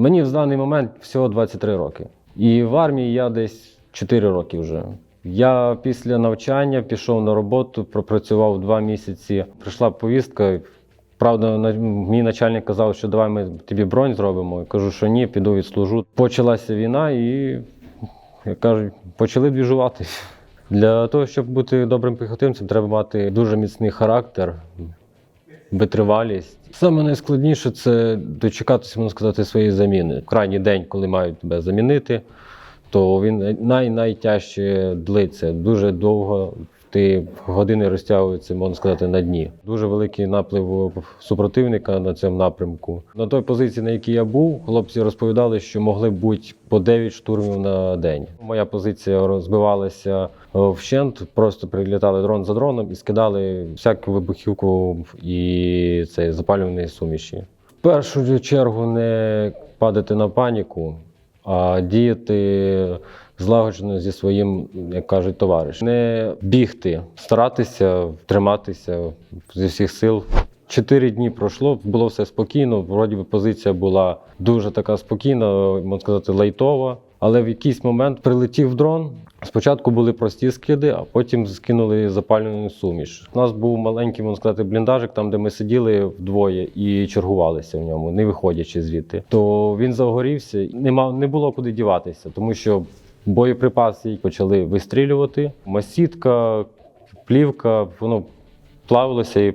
Мені в даний момент всього 23 роки. І в армії я десь 4 роки вже. Я після навчання пішов на роботу, пропрацював два місяці. Прийшла повістка. Правда, мій начальник казав, що давай ми тобі бронь зробимо. Я кажу, що ні, піду відслужу. Почалася війна і, як кажуть, почали двіжувати. Для того, щоб бути добрим піхотинцем, треба мати дуже міцний характер, витривалість. Саме найскладніше це дочекатися, можна сказати, своєї заміни. В крайній день, коли мають тебе замінити, то він най найтяжче длиться. Дуже довго ти години розтягуються, можна сказати, на дні. Дуже великий наплив супротивника на цьому напрямку. На той позиції, на якій я був, хлопці розповідали, що могли бути по 9 штурмів на день. Моя позиція розбивалася е, вщент, просто прилітали дрон за дроном і скидали всяку вибухівку і цей запалювані суміші. В першу чергу не падати на паніку, а діяти злагоджено зі своїм, як кажуть, товаришем. Не бігти, старатися триматися зі всіх сил. Чотири дні пройшло, було все спокійно. Вроді би позиція була дуже така спокійна, можна сказати, лайтова. Але в якийсь момент прилетів дрон. Спочатку були прості скиди, а потім скинули запалювану суміш. У нас був маленький, можна сказати, бліндажик, там, де ми сиділи вдвоє і чергувалися в ньому, не виходячи звідти. То він загорівся, не мав не було куди діватися, тому що боєприпаси почали вистрілювати. Масітка, плівка, воно плавилося і, е,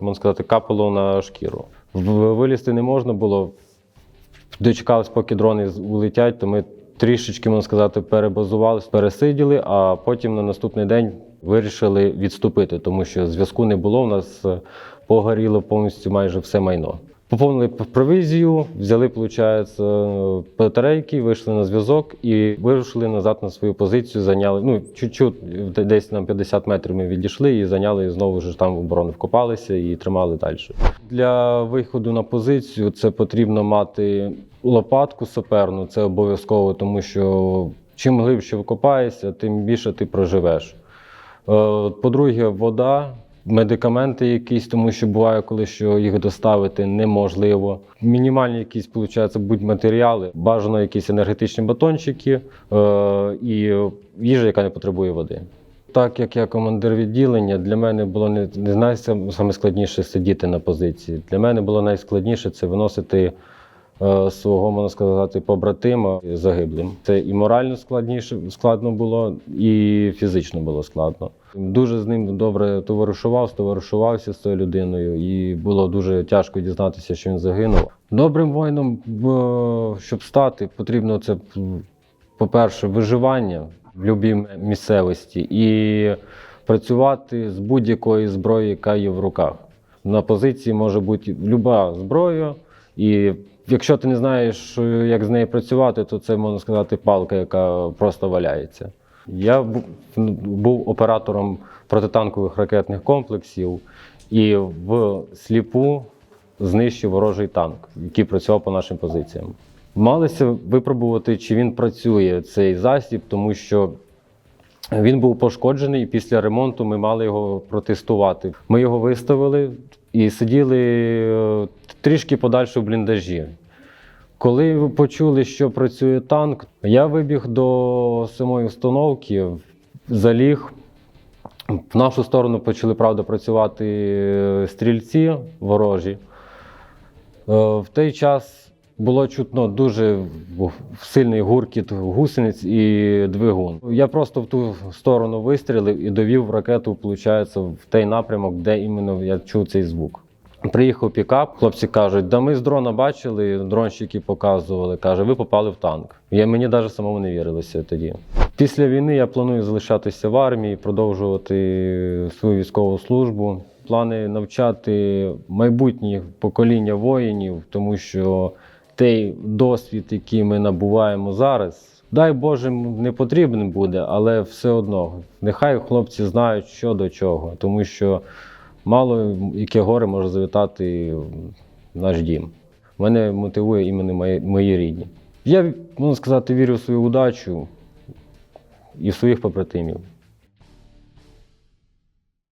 можна сказати, капало на шкіру. Вилізти не можна було. Дочекались, поки дрони улетять, то ми трішечки, можна сказати, перебазувалися, пересиділи, а потім на наступний день вирішили відступити, тому що зв'язку не було. У нас е, погоріло повністю майже все майно. Поповнили провізію, взяли, виходить, батарейки, вийшли на зв'язок і вирушили назад на свою позицію. Зайняли ну чуть-чуть, десь на 50 метрів ми відійшли і зайняли і знову ж там в оборону вкопалися і тримали далі. Для виходу на позицію це потрібно мати лопатку саперну, це обов'язково, тому що чим глибше вкопаєшся, тим більше ти проживеш. Е, По-друге, вода, медикаменти якісь, тому що буває, коли що їх доставити неможливо. Мінімальні якісь, виходить, будь матеріали, бажано якісь енергетичні батончики е, і їжа, яка не потребує води. Так як я командир відділення, для мене було не, не знаю, сидіти на позиції. Для мене було найскладніше це виносити свого, можна сказати, побратима загиблим. Це і морально складніше складно було, і фізично було складно. Дуже з ним добре товаришував, товаришувався з цією людиною, і було дуже тяжко дізнатися, що він загинув. Добрим воїном, е, щоб стати, потрібно це, по-перше, виживання в будь-якій місцевості і працювати з будь-якої зброї, яка є в руках. На позиції може бути будь-яка зброя, і якщо ти не знаєш, е, як з нею працювати, то це можна сказати палка, яка просто валяється. Я був оператором протитанкових ракетних комплексів і в сліпу знищив ворожий танк, який працював по нашим позиціям. Малися випробувати, чи він працює цей засіб, тому що він був пошкоджений, і після ремонту ми мали його протестувати. Ми його виставили і сиділи е, трішки подальше в бліндажі. Коли почули, що працює танк, я вибіг до самої установки, заліг. В нашу сторону почали, правда, працювати е, стрільці ворожі. Е, В той час було чутно дуже сильний гуркіт гусениць і двигун. Я просто в ту сторону вистрілив і довів ракету, виходить, в той напрямок, де іменно я чув цей звук. Приїхав пікап, хлопці кажуть, да ми з дрона бачили, дронщики показували. Каже, ви попали в танк. Я мені навіть самому не вірилося тоді. Після війни я планую залишатися в армії, продовжувати свою військову службу. Плани навчати майбутнє покоління воїнів, тому що той досвід, який ми набуваємо зараз, дай Боже, не потрібен буде, але все одно нехай хлопці знають, що до чого, тому що мало яке горе може завітати в наш дім. Мене мотивує іменно мої, мої рідні. Я, можна сказати, вірю в свою удачу і в своїх побратимів.